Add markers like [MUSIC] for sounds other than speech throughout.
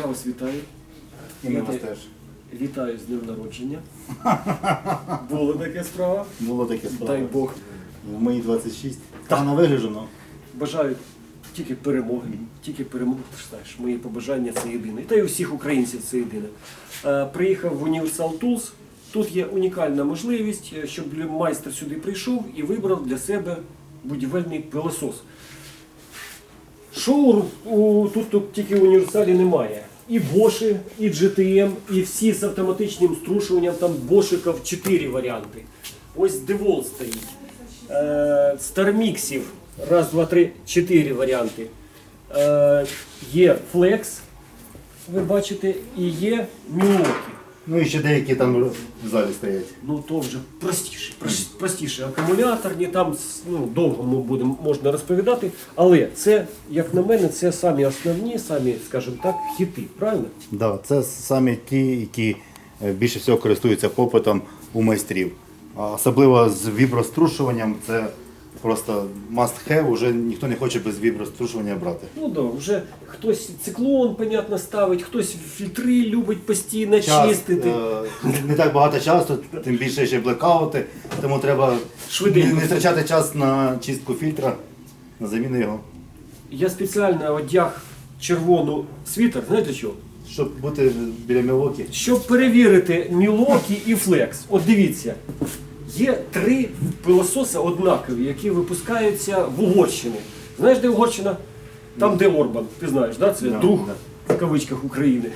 Я вас вітаю. І ми вас теж. Вітаю з днем народження. [LAUGHS] Було таке справа. Було таке справа. Дай Бог. Мої 26. Погано вигляджено. Бажаю тільки перемоги, тільки перемоги. Ти ж знаєш, мої побажання це єдине. Та й у всіх українців це єдине. Е, Приїхав в Universal Tools. Тут є унікальна можливість, е, щоб майстер сюди прийшов і вибрав для себе будівельний пилосос. Шоу тут, тут тільки в універсалі немає. І Боши, і GTM, і всі з автоматичним струшуванням, там Бошиків 4 варіанти. Ось Девол стоїть. Е, Старміксів, раз, два, три, чотири варіанти. Е, є Flex, ви бачите, і є Milwaukee. Ну і ще деякі там в залі стоять. Ну то вже простіше, прос- простіше. Акумуляторні, там ну, довго ми будемо можна розповідати. Але це, як на мене, це самі основні, самі, скажімо так, хіти, правильно? Да, це саме ті, які е, більше всього користуються попитом у майстрів. А Особливо з віброструшуванням це просто must have, вже ніхто не хоче без віброструшування брати. Ну да, вже хтось циклон, понятно, ставить, хтось фільтри любить постійно Час, чистити. е, не так багато часу, тим більше ще блекаути, тому треба Швиденько. не, не втрачати час на чистку фільтра, на заміну його, Я спеціально одяг червону світер, знаєте чого? щоб бути біля Мілокі. Щоб перевірити Мілокі і Флекс. От дивіться, є три пилососи однакові, які випускаються в Угорщині. Знаєш, де Угорщина? Там, де Орбан, ти знаєш, да? це друг в кавичках України.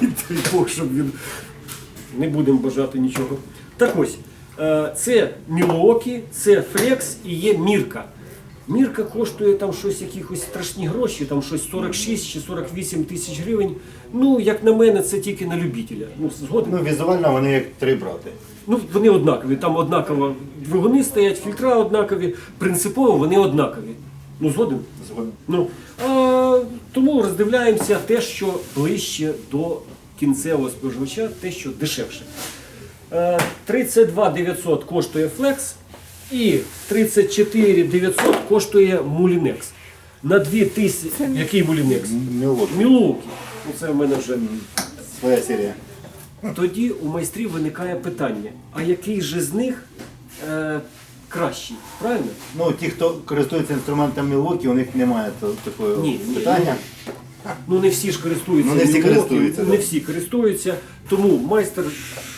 І дай Бог, щоб він не будемо бажати нічого. Так ось, е, це Мілоокі, це Флекс і є Мірка. Мірка коштує там щось якихось страшні гроші, там щось 46 чи 48 тисяч гривень. Ну, як на мене, це тільки на любителя. Ну, згоден. Ну, візуально вони як три брати. Ну, вони однакові, там однаково двигуни стоять, фільтра однакові, принципово вони однакові. Ну, згоден? Згоден. Ну, а, тому роздивляємося те, що ближче до кінцевого споживача, те, що дешевше. Е, 32 900 коштує Flex і 34 900 коштує Mulinex. На 2 тисячі... Який? Мілокі. Мілуки. Ну, це в мене вже. Своя серія. Тоді у майстрів виникає питання: а який же з них е, кращий? Правильно? Ну, ті, хто користується інструментом Мілокі, у них немає то- такого Ні, ні, питання. Ну не всі ж користуються. Ну, не всі Milwaukee, користуються, Не да. всі користуються. Тому майстер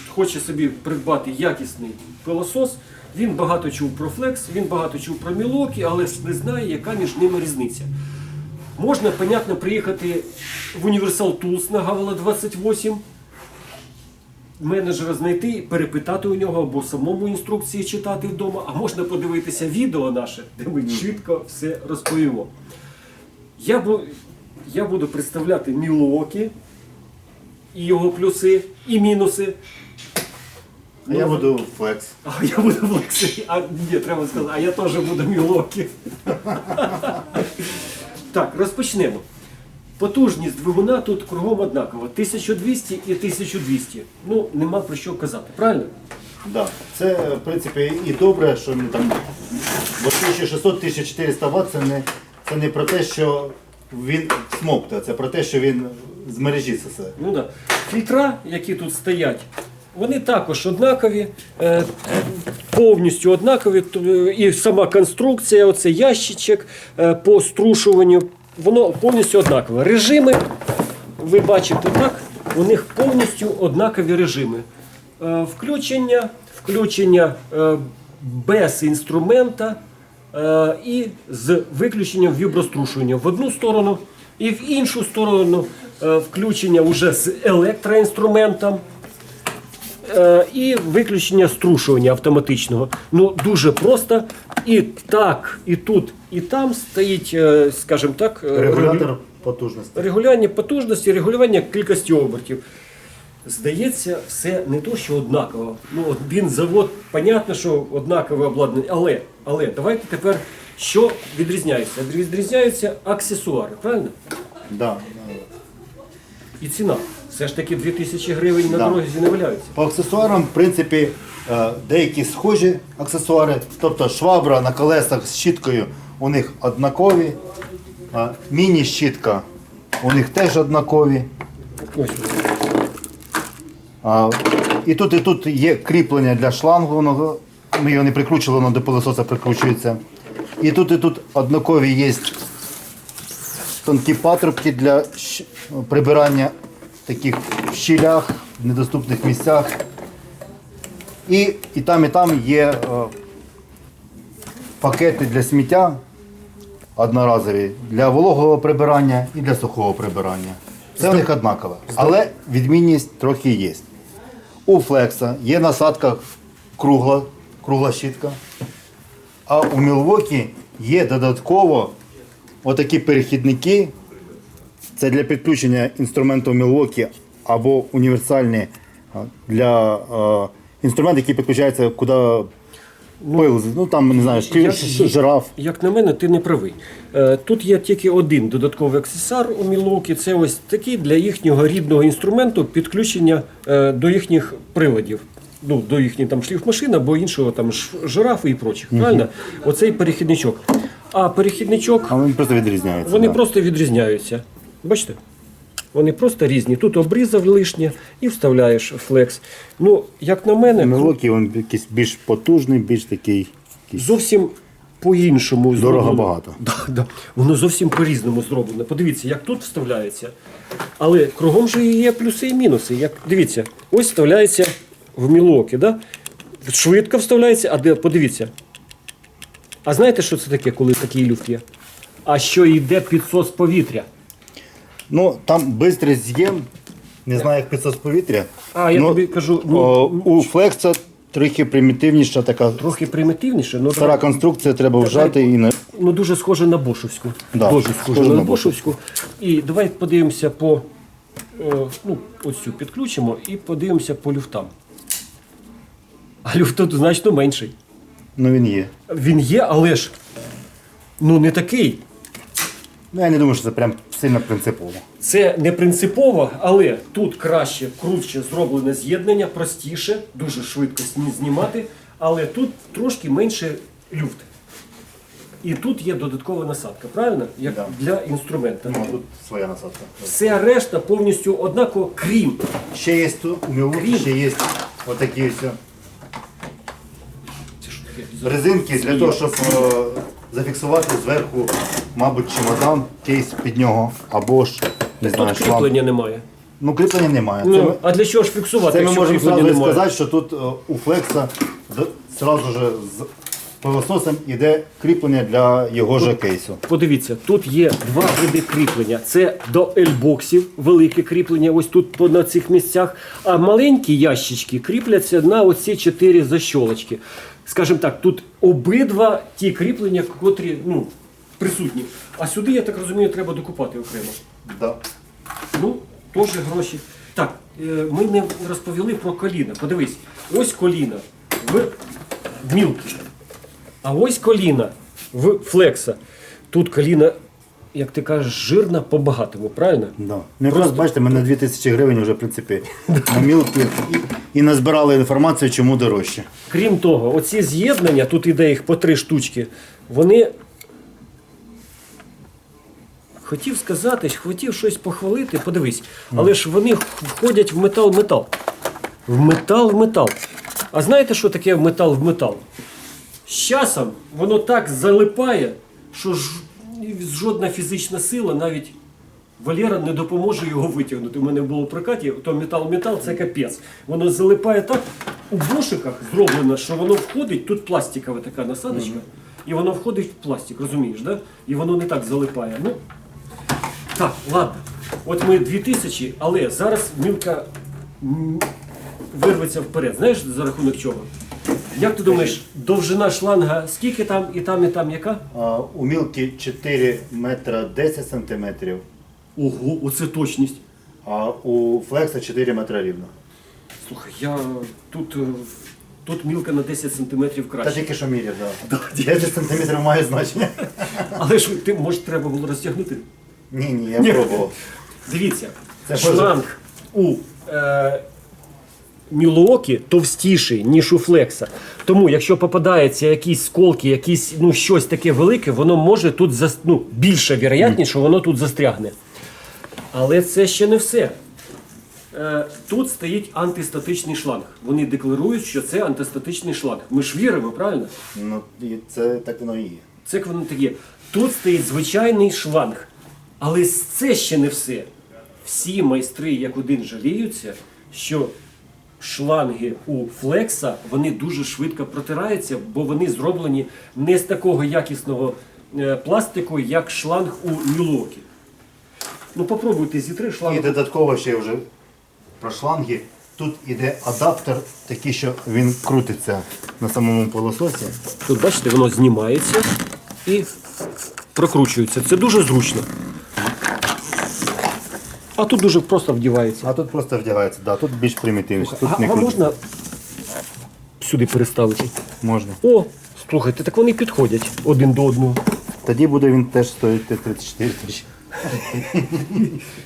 хоче собі придбати якісний пилосос. Він багато чув про Flex, він багато чув про Milwaukee, але не знає, яка між ними різниця. Можна, понятно, приїхати в Universal Tools на Гавела 28, менеджера знайти, перепитати у нього або самому інструкції читати вдома, а можна подивитися відео наше, де ми чітко все розповімо. Я, бу, я буду представляти Мілуокі і його плюси і мінуси. А я буду флекс. А я буду в Лексі. А ні, треба сказати, а я теж буду Мілуокі. так, розпочнемо. Потужність двигуна тут кругом однакова. 1200 і 1200. Ну, нема про що казати, правильно? Да. Це, в принципі, і добре, що ми там 1600-1400 Вт це не, це не про те, що він смокта, це про те, що він з мережі сосе. Ну да. Фільтра, які тут стоять, вони також однакові, е, повністю однакові. І сама конструкція, оцей ящичок е, по струшуванню, воно повністю однакове. Режими, ви бачите так, у них повністю однакові режими. Е, Включення, включення без інструмента і з виключенням віброструшування в одну сторону і в іншу сторону включення вже з електроінструментом. Е, І виключення струшування автоматичного. Ну дуже просто. І так, і тут, і там стоїть, е, скажімо так, е, Регулятор потужності. регулювання потужності, регулювання кількості обертів. Здається, все не то, що однаково. Ну, от він завод, понятно, що однакове обладнання, але, але давайте тепер що відрізняється? Відрізняються аксесуари, правильно? Да. І ціна. Все ж таки 2000 гривень на Да. дорозі не валяються. По аксесуарам, в принципі, е, деякі схожі аксесуари, тобто швабра на колесах з щіткою у них однакові, міні-щітка у них теж однакові. Ось. А, і тут, і тут є кріплення для шлангу, воно, ми його не прикручували, воно до пилососа прикручується. І тут, і тут однакові є тонкі патрубки для щ- прибирання таких в щілях, в недоступних місцях. І, і там, і там є е, пакети для сміття одноразові для вологого прибирання і для сухого прибирання. Це у них однаково. Але відмінність трохи є. У флекса є насадка кругла, кругла щітка. А у Milwaukee є додатково отакі перехідники. Це для підключення інструменту Milwaukee або універсальні для е, інструмент, який підключається куди пил, ну там не знаю, Я- шки- жираф. Як на мене, ти не правий. Е, Тут є тільки один додатковий аксесуар у Мілокі. Це ось такий для їхнього рідного інструменту підключення е, до їхніх приладів. Ну, до їхньої там шліфмашин або іншого там ж- жирафи і прочих. Правильно? Оцей перехідничок. А перехідничок А він просто відрізняється. вони да. просто відрізняються. Бачите? Вони просто різні. Тут обрізав лишнє і вставляєш флекс. Ну, як на мене, Milwaukee він якийсь більш потужний, більш такий. якийсь- зовсім по-іншому Дорого зроблено. багато. Да, да. Воно зовсім по-різному зроблено. Подивіться, як тут вставляється. Але кругом же є плюси і мінуси. Як, дивіться, ось вставляється в мілоки, да? швидко вставляється, а де, подивіться. А знаєте, що це таке, коли такий люфт є? А що йде підсос повітря? Ну, там швидкий з'єм, не знаю, як підсос повітря. А, я Ну, тобі кажу, ну, О, у флекса трохи примітивніша така трохи примітивніше, але стара конструкція, треба вжати і не. ну, дуже схоже на Бошовську. Да, дуже схоже, схоже на, на Бошовську. І давай подивимося по е, ну, ось цю підключимо і подивимося по люфтам. А люфт тут значно менший. Ну він є. Він є, але ж ну не такий. Ну я не думаю, що це прям сильно принципово. Це не принципово, але тут краще, крутше зроблене з'єднання, простіше, дуже швидко сні- знімати, але тут трошки менше люфт. І тут є додаткова насадка, правильно? Як Да. для інструмента. Ну, тут своя насадка. Все решта повністю однаково, крім. Ще є тут, у Крім. ще є отакі ось Це що таке? резинки для того, щоб е, зафіксувати зверху, мабуть, чемодан, кейс під нього, або ж не знаю, Тут шланг. кріплення немає. Ну, кріплення немає. Це Ну, ми- а для чого ж фіксувати, Це ми якщо можемо кріплення зразу немає? сказати, що тут е, у флекса д- зразу ж з пилососом іде кріплення для його ж кейсу. Подивіться, тут є два види кріплення. Це до ельбоксів, велике кріплення, ось тут по- на цих місцях. А маленькі ящички кріпляться на оці чотири защолочки. Скажімо так, тут обидва ті кріплення, котрі ну, присутні. А сюди, я так розумію, треба докупати окремо. Да. Ну, теж гроші. Так, е, ми не розповіли про коліна. Подивись, ось коліна в мілкі. А ось коліна в флекса. Тут коліна, як ти кажеш, жирна по-багатому, правильно? Да. Ну, якраз бачите, ми на 2000 гривень вже, в принципі, на мілки і, і назбирали інформацію, чому дорожче. Крім того, оці з'єднання, тут іде їх по три штучки, вони. Хотів сказати, хотів щось похвалити, подивись, але ж вони входять в метал-метал. В метал в метал. А знаєте, що таке метал в метал? З часом воно так залипає, що ж, жодна фізична сила, навіть Валера не допоможе його витягнути. У мене було в прокаті, то метал-метал це капець. Воно залипає так у бушиках зроблено, що воно входить, тут пластикова така насадочка, і воно входить в пластик, розумієш, да? І воно не так залипає. Ну, так, ладно. От ми 2000, але зараз мілка вирветься вперед. Знаєш за рахунок чого? Як ти думаєш, довжина шланга скільки там і там, і там яка? А, у мілки 4 метра 10 сантиметрів, Ого, оце точність. а у флекса 4 метра рівно. Слухай, я тут, е, тут мілка на 10 сантиметрів Та краще. тільки що міряв, да. [LAUGHS] 10 сантиметрів має значення. [LAUGHS] Але ж ти може треба було розтягнути. Ні, ні, я пробував. Дивіться, Це шланг у е, Мілуокі товстіший, ніж у Флекса. Тому, якщо попадається якісь сколки, якісь, ну, щось таке велике, воно може тут зас... ну, більша вірогідність, що воно тут застрягне. Але це ще не все. е, тут стоїть антистатичний шланг. Вони декларують, що це антистатичний шланг. Ми ж віримо, правильно? Ну, і це так воно і є. Це воно таке. Тут стоїть звичайний шланг. Але це ще не все. Всі майстри як один жаліються, що шланги у флекса вони дуже швидко протираються, бо вони зроблені не з такого якісного е, пластику, як шланг у Мілокі. Ну попробуйте зітри І додатково ще вже про шланги. Тут іде адаптер, такий, що він крутиться на самому пилососі. Тут бачите, воно знімається і прокручується. Це дуже зручно. А тут дуже просто вдівається. А тут просто вдягається, да, тут більш примітивніше. Тут А, не а крутиться. можна сюди переставити? Можна. О, слухайте, так вони підходять один до одного. Тоді буде він теж стоїти 34 тисячі.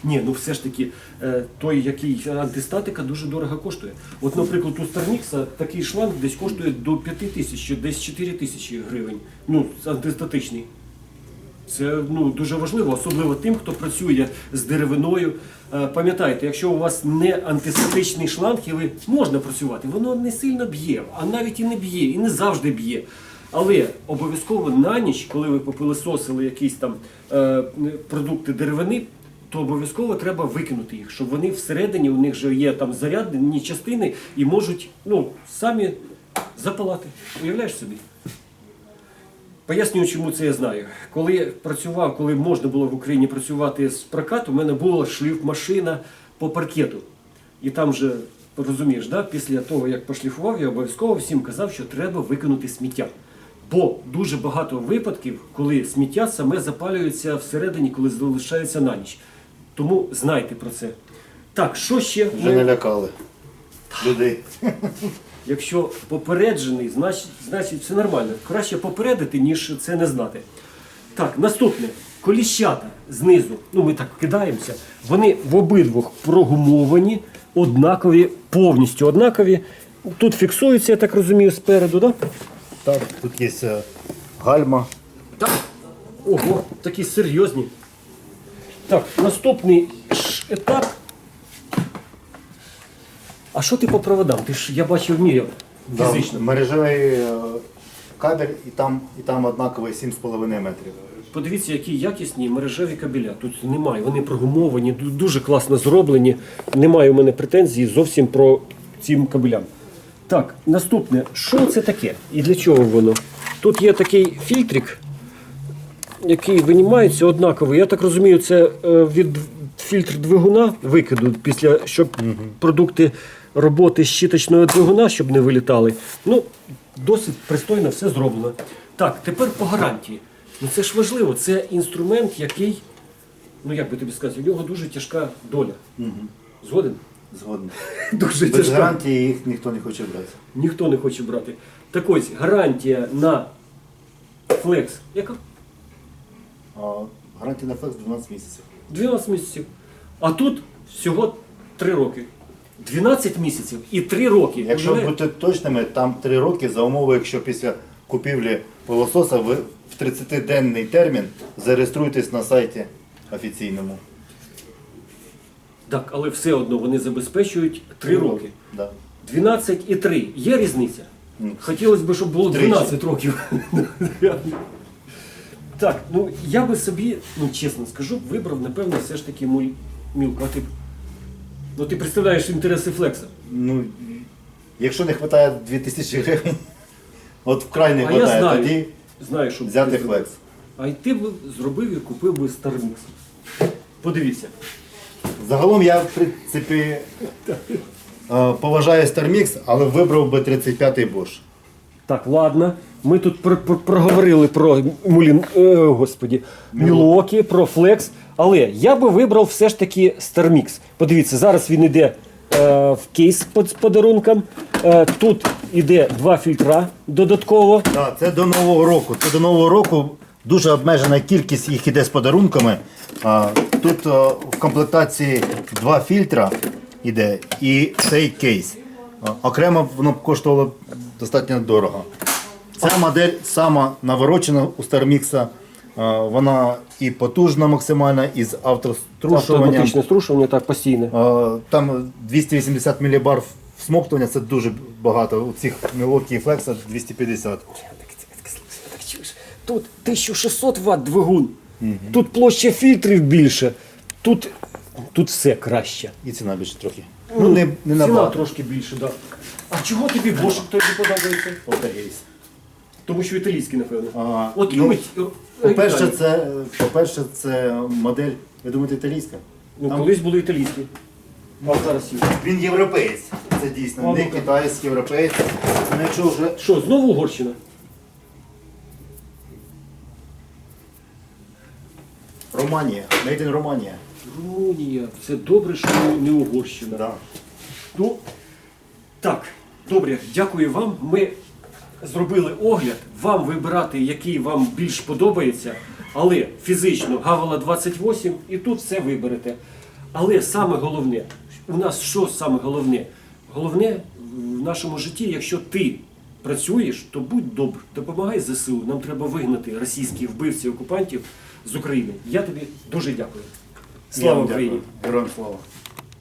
Ні, ну все ж таки, е, той, який антистатика, дуже дорого коштує. От, наприклад, у Старнікса такий шланг десь коштує до 5 тисяч, десь 4 тисячі гривень. Ну, антистатичний. Це ну, дуже важливо, особливо тим, хто працює з деревиною. Е, Пам'ятайте, якщо у вас не антисептичний шланг, і ви можна працювати, воно не сильно б'є, а навіть і не б'є, і не завжди б'є. Але обов'язково на ніч, коли ви попилисосили якісь там е, продукти деревини, то обов'язково треба викинути їх, щоб вони всередині, у них же є там зарядні частини і можуть ну, самі запалати. Уявляєш собі? Пояснюю, чому це я знаю. Коли працював, коли можна було в Україні працювати з прокату, у мене була шліфмашина по паркету. І там же, розумієш, да, після того, як пошліфував, я обов'язково всім казав, що треба викинути сміття. Бо дуже багато випадків, коли сміття саме запалюється всередині, коли залишається на ніч. Тому знайте про це. Так, що ще? Вже ми- не лякали людей. [LAUGHS] Якщо попереджений, значить, значить все нормально. Краще попередити, ніж це не знати. Так, наступне. Коліщата знизу, ну ми так кидаємося, вони в обидвох прогумовані, однакові, повністю однакові. Тут фіксуються, я так розумію, спереду, так? Так, тут є е, гальма. Так. Ого, такі серйозні. Так, наступний етап. А що ти по проводам? Ти ж я бачив міряв Да, фізично. мережевий е, кабель і там, і там однаковий 7,5 метрів. Подивіться, які якісні мережеві кабеля. Тут немає. Вони прогумовані, дуже класно зроблені. Немає у мене претензій зовсім про цим кабелям. Так, наступне, що це таке і для чого воно? Тут є такий фільтрик, який винімається однаковий. Я так розумію, це е, від фільтр двигуна викиду, після щоб продукти роботи щіточного двигуна, щоб не вилітали. Ну, досить пристойно все зроблено. Так, тепер по гарантії. Ну це ж важливо, це інструмент, який, ну як би тобі сказати, у нього дуже тяжка доля. Згоден? Згодом. [LAUGHS] Дуже Без тяжка. гарантії їх ніхто не хоче брати. Ніхто не хоче брати. Так ось, гарантія на Flex. Яка? А гарантія на флекс 12 місяців. 12 місяців. А тут всього 3 роки. 12 місяців і 3 роки. Якщо Уявляєте? бути точними, там 3 роки за умови, якщо після купівлі пилососа ви в 30-денний термін зареєструєтесь на сайті офіційному. Так, але все одно вони забезпечують 3 роки. Да. 12 і 3. Є різниця? Хотілося б, щоб було Тричі. 12 років. так, ну я би собі, ну чесно скажу, вибрав, напевно, все ж таки мій мілку. А ти, ну, ти представляєш інтереси Флекса. Ну, якщо не вистачає 2000 гривень, от вкрай не А я вистачає, знаю, тоді знаю, що б взяти зробив. флекс. А й ти б зробив і купив би Starmix. Подивіться. Загалом я, в принципі, е, поважаю StarMix, але вибрав би 35-й Bosch. Так, ладно. Ми тут про- про- проговорили про мулін, е, господі, Мілокі, про Флекс. Але я би вибрав все ж таки Starmix. Подивіться, зараз він йде е, в кейс з подарунком. Е, тут іде два фільтра додатково. Так, це до Нового року. Це до Нового року дуже обмежена кількість їх іде з подарунками. А, Тут а, в комплектації два фільтра іде і цей кейс. А, Окремо воно б коштувало достатньо дорого. Ця модель сама наворочена у StarMix. А, Вона і потужна максимально, і з автострушуванням. Автоматичне струшування, так, постійне. Там 280 мілібар всмоктування, це дуже багато. У цих мілокі і флекса 250. Так, так чуєш, Тут 1600 Вт двигун, тут площа фільтрів більше, тут, тут все краще. І ціна більше трохи. Ну, не, не Ціна набагато. трошки більше, так. Да. А чого тобі Бошик тобі подобається? Полтергейст. Тому що італійський, напевно. А, От ну, любить. е, По-перше, це, по-перше, це модель, ви думаєте, італійська? Ну, Там- колись були італійські. А зараз є. Він європеєць. Це дійсно. А, Не ну-ка. китаєць, європеєць. Ну, якщо вже Що, знову Угорщина? Романія, Made in Романія. Румунія. Це добре, що не Угорщина. Да. Ну, так, добре, дякую вам. Ми зробили огляд. Вам вибирати, який вам більш подобається. Але фізично Гавела 28 і тут все виберете. Але саме головне, у нас що саме головне? Головне в нашому житті, якщо ти працюєш, то будь добр, допомагай ЗСУ. Нам треба вигнати російських вбивців окупантів з України. Я тобі дуже дякую. Слава Україні! Героям слава.